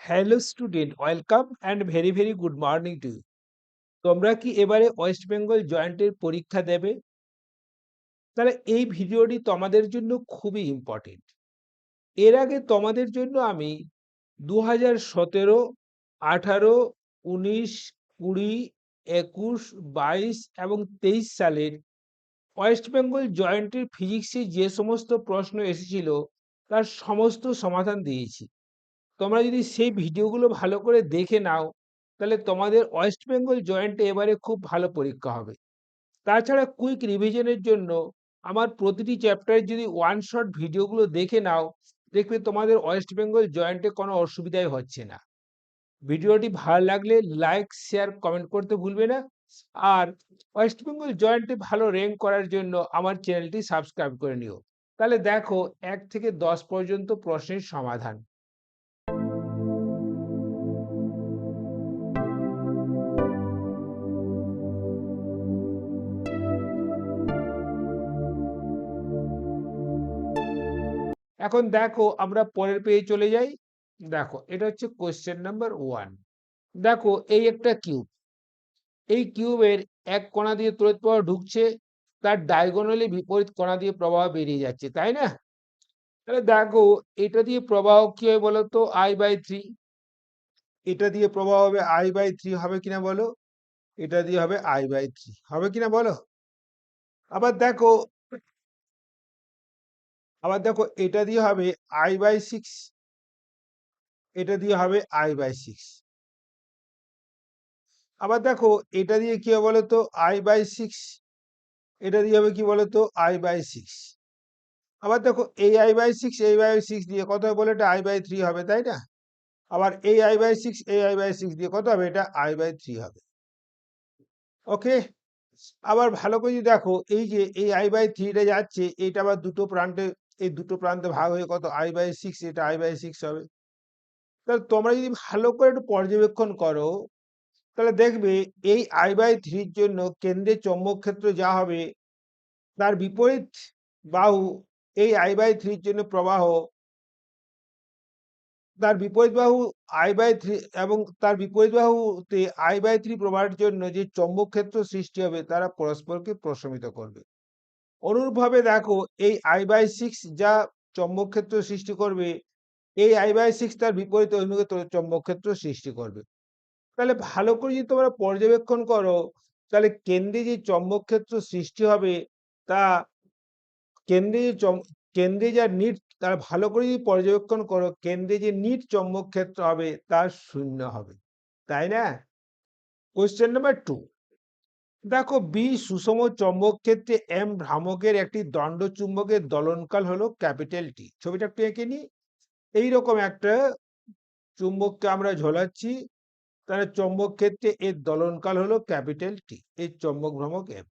Hello student welcome and very very good morning to তোমরা কি এবারে ওয়েস্ট বেঙ্গল জয়েন্টের পরীক্ষা দেবে? তাহলে এই ভিডিওটি তোমাদের জন্য খুবই ইম্পর্টেন্ট এর আগে তোমাদের জন্য আমি দু হাজার সতেরো, আঠারো, উনিশ, কুড়ি, একুশ, বাইশ এবং তেইশ সালের ওয়েস্ট বেঙ্গল জয়েন্টের ফিজিক্সে যে সমস্ত প্রশ্ন এসেছিল, তার সমস্ত সমাধান দিয়েছি। তোমরা যদি সেই ভিডিওগুলো ভালো করে দেখে নাও, তাহলে তোমাদের ওয়েস্ট বেঙ্গল জয়েন্টে এবারে খুব ভালো পরীক্ষা হবে। তাছাড়া কুইক রিভিশনের জন্য আমার প্রতিটি চ্যাপ্টারে যদি ওয়ান শট ভিডিওগুলো দেখে নাও, দেখবে তোমাদের ওয়েস্ট বেঙ্গল জয়েন্টে কোনো অসুবিধাই হচ্ছে না। ভিডিওটি ভালো লাগলে লাইক, শেয়ার, কমেন্ট করতে ভুলবে না। আর ওয়েস্ট বেঙ্গল জয়েন্টে ভালো র্যাঙ্ক করার জন্য আমার চ্যানেলটি সাবস্ক্রাইব করে নিও। তাহলে দেখো, এক থেকে দশ পর্যন্ত প্রশ্নের সমাধান। এখন দেখো আমরা পরের পেয়ে চলে যাই। দেখো, এটা হচ্ছে কোশ্চেন নাম্বার ওয়ান দেখো, এই একটা কিউব এই কিউবের এক কোণা দিয়ে তড়িৎ প্রবাহ ঢুকছে, তার ডায়গোনালি বিপরীত কোণা দিয়ে প্রবাহ বেরিয়ে যাচ্ছে, তাই না? তাহলে দেখো, এটা দিয়ে প্রবাহ কি হয় বলতো? আই বাই থ্রি এটা দিয়ে প্রবাহ হবে আই বাই থ্রি হবে কিনা বলো? এটা দিয়ে হবে আই বাই থ্রি হবে কিনা বলো? আবার দেখো আবার দেখো এটা দিয়ে হবে আই বাই সিক্স এটা দিয়ে হবে আই বাই সিক্স আবার দেখো এটা দিয়ে কি হবে বলতো আই বাই সিক্স এটা দিয়ে হবে কি বলতো আই বাই সিক্স আবার দেখো এই আই বাই সিক্স এই বাই সিক্স দিয়ে কত হবে বলে এটা আই বাই থ্রি হবে তাই না আবার এই আই বাই সিক্স এই আই বাই সিক্স দিয়ে কত হবে এটা আই বাই থ্রি হবে ওকে আবার ভালো করে যদি দেখো এই যে এই আই বাই থ্রিটা যাচ্ছে এইটা আবার দুটো প্রান্তে এই দুটো প্রান্তে ভাগ হয়ে কত? আই বাই সিক্স এটা আই বাই সিক্স হবে। তাহলে তোমরা যদি ভালো করে একটু পর্যবেক্ষণ করো, তাহলে দেখবে এই আই বাই থ্রির জন্য কেন্দ্রে চৌম্বক ক্ষেত্র যা হবে, তার বিপরীত বাহু এই আই বাই থ্রির জন্য প্রবাহ, তার বিপরীত বাহু আই বাই থ্রি এবং তার বিপরীত বাহুতে আই বাই থ্রি প্রবাহের জন্য যে চৌম্বক ক্ষেত্র সৃষ্টি হবে, তারা পরস্পরকে প্রশমিত করবে। অনুরূপভাবে দেখো, এই আই বাই সিক্স যা চৌম্বক ক্ষেত্র সৃষ্টি করবে, এই আই বাই সিক্স তার বিপরীত অভিমুখে চৌম্বক ক্ষেত্র সৃষ্টি করবে। তাহলে ভালো করে যদি তোমরা পর্যবেক্ষণ করো, তাহলে কেন্দ্রে যে চৌম্বক ক্ষেত্র সৃষ্টি হবে, তা কেন্দ্রে যে কেন্দ্রে যা নিট, তার ভালো করে যদি পর্যবেক্ষণ করো, কেন্দ্রে যে নিট চৌম্বক ক্ষেত্র হবে তা শূন্য হবে। তাই না? কোয়েশ্চেন নাম্বার টু দেখো বি সুষম চৌম্বক ক্ষেত্রে এম ভ্রামকের একটি দণ্ড চুম্বকের দলনকাল হলো ক্যাপিটাল টি ছবিটা একটু এঁকে নিই। এইরকম একটা চুম্বককে আমরা ঝোলাচ্ছি, তাহলে চৌম্বক ক্ষেত্রে এর দলনকাল হলো ক্যাপিটাল টি এই চৌম্বক ভ্রামক এম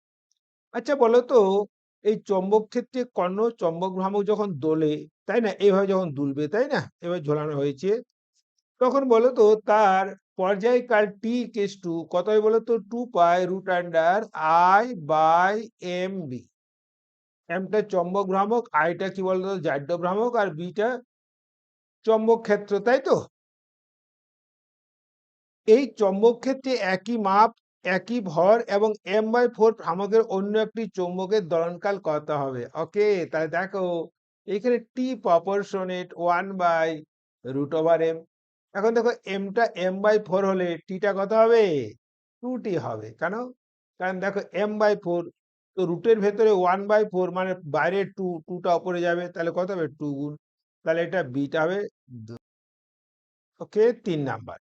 আচ্ছা বলো তো, এই চম্বক ক্ষেত্রে কর্ণ চম্বক ভ্রামক যখন দোলে, তাই না? এইভাবে যখন দুলবে, তাই না? এবার ঝোলানো হয়েছে। তখন বলো তো, তার পর্যায়কাল টি কেস টু কত হয় বলো তো two pi root under I by M B এমটা চম্বক ভ্রামক আইটা কি বলতো? জাড্য ভ্রামক, আর বিটা চম্বক ক্ষেত্র, তাই তো? এই চম্বক ক্ষেত্রে একই মাপ, একই ভর এবং এম বাই ফোর ভ্রামকের অন্য একটি চৌম্বকের দলনকাল কত হবে? ওকে তাহলে দেখো, এখানে T proportionate one by root over M এখন দেখো এমটা এম বাই ফোর হলে টিটা কত হবে? টু টি হবে। কেন? কারণ দেখো এম বাই ফোর তো রুটের ভেতরে ওয়ান বাই ফোর মানে বাইরে টু টুটা ওপরে যাবে, তাহলে কত হবে? টু গুণ। তাহলে এটা বিটা হবে ওকে, তিন নাম্বার।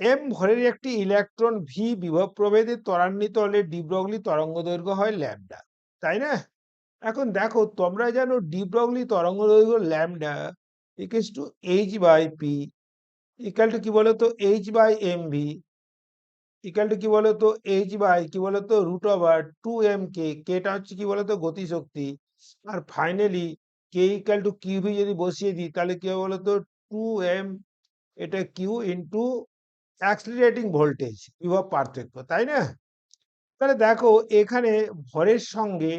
এম ভরের একটি ইলেকট্রন ভি বিভব প্রভেদে ত্বরান্বিত হলে ডিব্রগলি তরঙ্গ দৈর্ঘ্য হয় ল্যামডা তাই না? এখন দেখো তোমরা জানো ডিব্রগলি তরঙ্গ দৈর্ঘ্য lambda equals to h by p equal to কি বলতো? H by m v equal to কি বলতো? এইচ বাই কি বলতো? Root over two m k কেটা হচ্ছে কি বলতো? গতিশক্তি। আর finally k equal to q v যদি বসিয়ে দিই, তাহলে কি হবে বলতো? টু এম এটা কিউ ইন্টু অ্যাক্সিলারেটিং ভোল্টেজ বিভব পার্থক্য, তাই না? তাহলে দেখো, এখানে ভরের সঙ্গে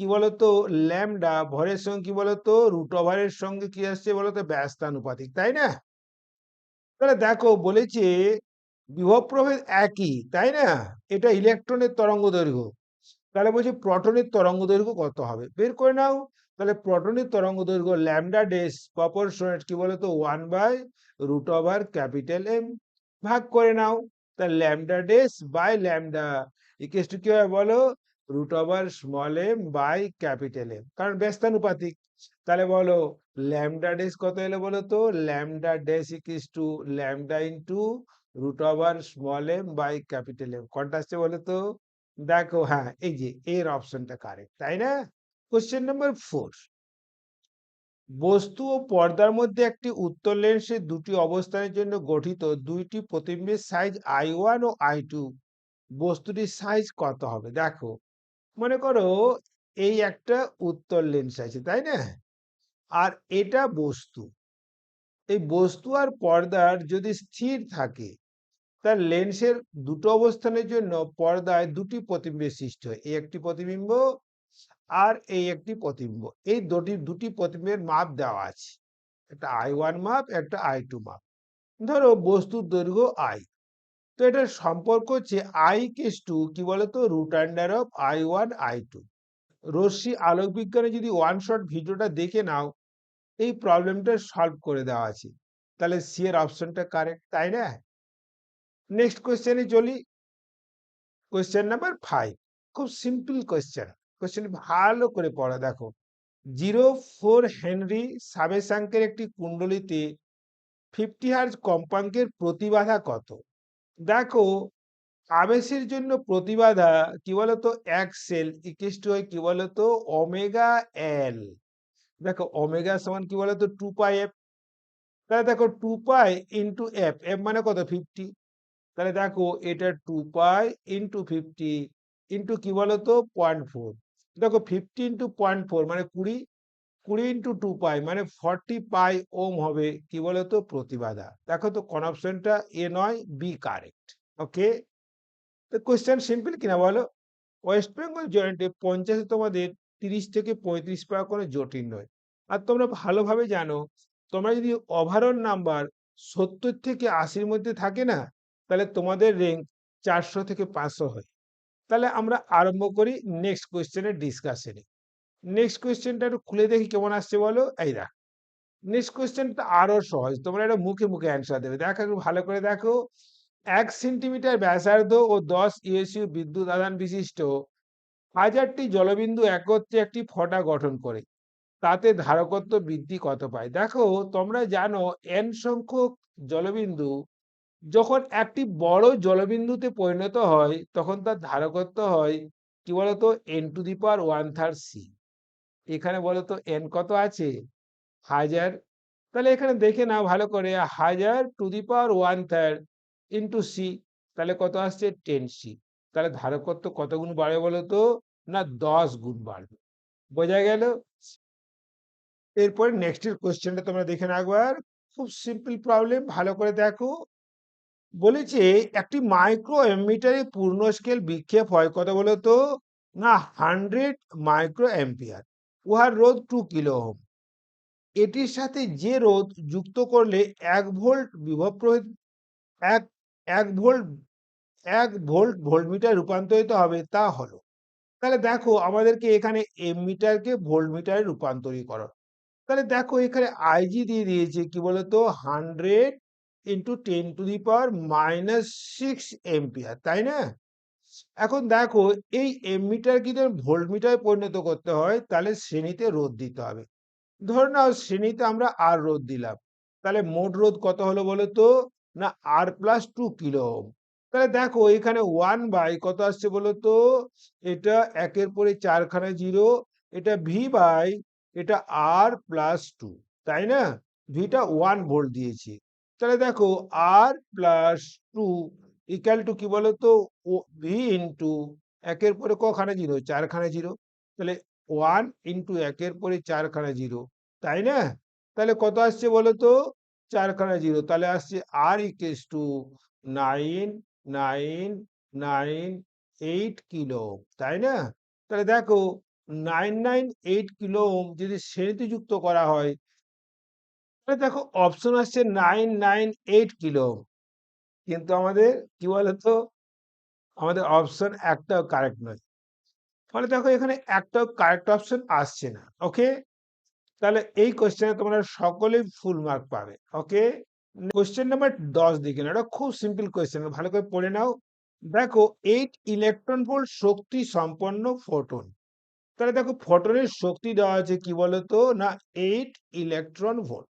কি বলতো? ল্যামডা ভরের সঙ্গে কি বলতো? রুট ওভারের সঙ্গে কি আসছে বলতো? ব্যস্তানুপাতিক, তাই না? তাহলে দেখো, বলেছে বিভব প্রভেদ একই, তাই না? এটা ইলেকট্রনের তরঙ্গ দৈর্ঘ্য। তাহলে বলছি প্রোটনের তরঙ্গ দৈর্ঘ্য কত হবে? বের করে নাও। তাহলে প্রোটনের তরঙ্গ দৈর্ঘ্য ল্যামডা ডেস প্রপোর্শনেট কি বলতো? One by root over capital M. ভাগ করে নাও। তাহলে ল্যামডা ডেস বাই ল্যামডা। ইকেস কি হয় বলো? Root over small m by capital M কারণ ব্যস্তানুপাতিক। তাহলে বলো ল্যামডা ডেস কত এলো বলো তো? Lambda dash equals to lambda into root over small m by capital M কোনটা আসছে বলো তো? দেখো হ্যাঁ এই যে, এর অপশনটা কারেক্ট তাই না? কোশ্চেন নাম্বার ফোর বস্তু ও পর্দার মধ্যে একটি উত্তর লেন্সের দুটি অবস্থানের জন্য গঠিত দুইটি প্রতিবিম্বের সাইজ আই ওয়ান ও আই টু বস্তুটির সাইজ কত হবে? দেখো মনে করো এই একটা উত্তর লেন্স আছে, তাই না? আর এটা বস্তু। এই বস্তু আর পর্দার যদি স্থির থাকে, তার লেন্সের দুটো অবস্থানের জন্য পর্দায় দুটি প্রতিবিম্বের সৃষ্টি হয়, এই একটি প্রতিবিম্ব আর এই একটি প্রতিবিম্ব। এই দুটি দুটি প্রতিবিম্বের মাপ দেওয়া আছে। একটা আই ওয়ান মাপ, একটা আই টু মাপ। ধরো বস্তুর দৈর্ঘ্য আই তো এটার সম্পর্ক হচ্ছে আই কেস টু কি বলতো? Root under of I one I two রশ্মি আলোক বিজ্ঞানে যদি ওয়ান শট ভিডিওটা দেখে নাও, এই প্রবলেমটা সলভ করে দেওয়া আছে। তাহলে সি এর অপশনটা কারেক্ট তাই না? নেক্সট কোয়েশ্চেনে চলি। কোয়েশ্চেন নাম্বার ফাইভ খুব সিম্পল কোয়েশ্চেন কোয়েশ্চেন ভালো করে পড়া, দেখো। জিরো ফোর হেনরি সাবেশাঙ্কের একটি কুণ্ডলিতে ফিফটি হার্জ কম্পাঙ্কের প্রতিবাধা কত? দেখো, আবেশের জন্য প্রতিবাধা কি বলতো? এক সেল হয় কি বলতো? Omega L. দেখো, ওমেগা সমান কি বলতো? Two pi f. তাহলে দেখো, two pi into f. F মানে কত? ফিফটি। তাহলে দেখো, এটা two pi into fifty into কি বলতো? Point four. দেখো, ফিফটি ইন্টু পয়েন্ট ফোর মানে কুড়ি। কুড়ি ইন্টু টু পাই মানে ফর্টি পাই ওম হবে কি বলতো? প্রতিবাদা। দেখো তো, কোন অপশনটা এ নয় বি কারেক্ট ওকে তো কোয়েশ্চেন সিম্পল কিনা বলো? ওয়েস্ট বেঙ্গল জয়েন্টে পঞ্চাশে তোমাদের তিরিশ থেকে পঁয়ত্রিশ পাওয়া কোনো জটিল নয়। আর তোমরা ভালোভাবে জানো, তোমরা যদি ওভারঅল নাম্বার সত্তর থেকে আশির মধ্যে থাকে না, তাহলে তোমাদের র্যাঙ্ক চারশো থেকে পাঁচশো হয়। তাহলে আমরা আরম্ভ করি নেক্সট কোয়েশ্চেনের ডিসকাশনে নেক্সট কোয়েশ্চেনটা একটু খুলে দেখি কেমন আসছে বলো? এই দেখ। নেক্সট কোয়েশ্চেনটা আরও সহজ। তোমরা এটা মুখে মুখে অ্যান্সার দেবে। দেখো, একটু ভালো করে দেখো। এক সেন্টিমিটার ব্যাসার্ধ ও দশ ইউএসইউ বিদ্যুৎ আদান বিশিষ্ট হাজারটি জলবিন্দু একত্রে একটি ফটা গঠন করে। তাতে ধারকত্ব বৃদ্ধি কত পায়? দেখো, তোমরা জানো এন সংখ্যক জলবিন্দু যখন একটি বড় জলবিন্দুতে পরিণত হয়, তখন তার ধারকত্ব হয় কি বলতো? N to the power one third C এখানে বলো তো এন কত আছে? হাজার। তাহলে এখানে দেখে নাও ভালো করে, হাজার to the power one third into C তাহলে কত আসছে? টেন সি তাহলে ধারকত্ব কত গুণ বাড়বে বলো তো? না, দশ গুণ বাড়বে। বোঝা গেল? এরপরে নেক্সটের কোশ্চেনটা তোমরা দেখে নাও একবার। খুব সিম্পল প্রবলেম ভালো করে দেখো। বলেছে, একটি মাইক্রো এমিটারে পূর্ণ স্কেল বিক্ষেপ হয় কত বলতো না হান্ড্রেড মাইক্রো অ্যাম্পিয়ার উহার রোধ টু কিলো ওহম। এটির সাথে যে রোধ যুক্ত করলে এক ভোল্ট বিভব এক এক ভোল্ট এক ভোল্ট ভোল্টমিটার রূপান্তরিত হবে তা হলো। তাহলে দেখো আমাদেরকে এখানে এম মিটারকে ভোল্ট মিটারে রূপান্তরিত করো তাহলে দেখো এখানে আইজি দিয়ে দিয়েছে কি বলতো? Hundred into ten to the power minus six ampere তাই না? এখন দেখো, এই এম মিটার কি ভোল্ট মিটারে পরিণত করতে হয়, তাহলে শ্রেণীতে রোধ দিতে হবে। ধর নাও শ্রেণীতে আমরা আর রোধ দিলাম। তাহলে মোট রোধ কত হলো বলো তো? না আর প্লাস টু কিলো তাহলে দেখো, এখানে ওয়ান বাই কত আসছে বলো তো? এটা একের পরে চারখানা জিরো এটা ভি বাই এটা আর প্লাস টু তাই না? ভিটা ওয়ান ভোল্ট দিয়েছি। তাহলে দেখো R plus two equal to কি বলতো? ভি ইন্টু একের পরে কখানা জিরো? চারখানা জিরো? তাহলে ওয়ান ইন্টু একের পরে চারখানা জিরো। তাই না? তাহলে কত আসছে বলতো? চারখানা জিরো। তাহলে আসছে R equals to nine nine nine eight kilo তাই না? তাহলে দেখো নাইন নাইন এইট কিলো যদি শ্রেণীতে যুক্ত করা হয়, তাহলে দেখো অপশন আসছে 998 কিলো ওহম। কিন্তু আমাদের কি বলতো? আমাদের অপশন একটাও কারেক্ট নয়। ফলে দেখো এখানে একটাও কারেক্ট অপশন আসছে না। ওকে? তাহলে এই কোয়েশ্চেনে তোমরা সকলেই ফুল মার্ক পাবে। ওকে? কোয়েশ্চেন নাম্বার ১০ দেখে না এটা খুব সিম্পল কোয়েশ্চেন ভালো করে পড়ে নাও। দেখো এইট ইলেকট্রন ভোল্ট শক্তি সম্পন্ন ফোটন। তাহলে দেখো ফোটনের শক্তি দেওয়া আছে কি বলতো? না eight electron volt.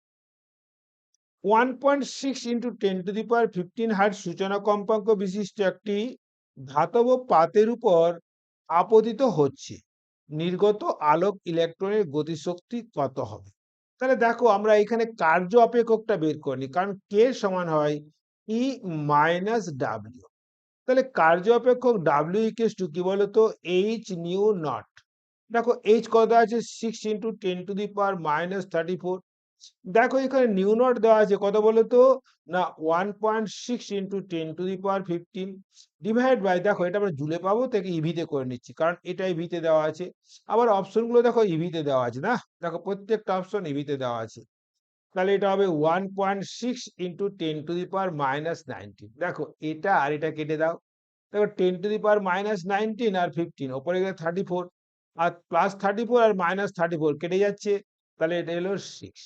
1.6 into 10 to the power 15 hertz সূচনা কম্পাঙ্ক বিশিষ্ট একটি ধাতব পাতের উপর আপতিত হচ্ছে। নির্গত আলোক ইলেকট্রনের গতিশক্তি কত হবে? তাহলে দেখো, আমরা এখানে কার্য অপেক্ষকটা বের করে নিই। কারণ কে সমান হয় ই মাইনাস ডাব্লিউ তাহলে কার্য অপেক্ষক W ইকুয়ালস টু কি বলতো? H nu naught. দেখো এইচ কত আছে? Six into ten to the power minus 34 দেখো এখানে নিউ নট দেওয়া আছে, কত বলতো? না 1.6 into ten to the power 15 divide by দেখো এটা আমরা জুলে পাবো থেকে ইভিতে করে নিচ্ছি। কারণ এটা ইভিতে দেওয়া আছে। আবার অপশনগুলো দেখো ইভিতে দেওয়া আছে না? দেখো প্রত্যেকটা অপশন ইভি তে দেওয়া আছে। তাহলে এটা হবে 1.6 into ten to the power minus 19 দেখো এটা আর এটা কেটে দাও। দেখো ten to the power minus 19 আর 15 ওপরে গেলে 34 আর প্লাস 34 আর মাইনাস 34 কেটে যাচ্ছে। তাহলে এটা হলো 6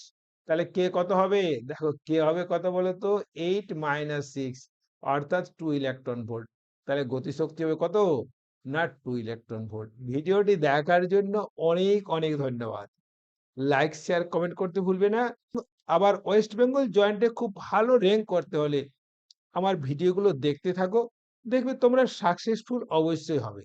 তাহলে কে কত হবে? দেখো কে হবে কত বলতো? 8 মাইনাস সিক্স অর্থাৎ টু ইলেকট্রন ভোল্ট। তাহলে গতিশক্তি হবে কত? না টু ইলেকট্রন ভোল্ট। ভিডিওটি দেখার জন্য অনেক, অনেক ধন্যবাদ। লাইক, শেয়ার, কমেন্ট করতে ভুলবে না। আবার ওয়েস্ট বেঙ্গল জয়েন্ট খুব ভালো র‍্যাংক করতে হলে আমার ভিডিওগুলো দেখতে থাকো। দেখবে তোমরা সাকসেসফুল অবশ্যই হবে।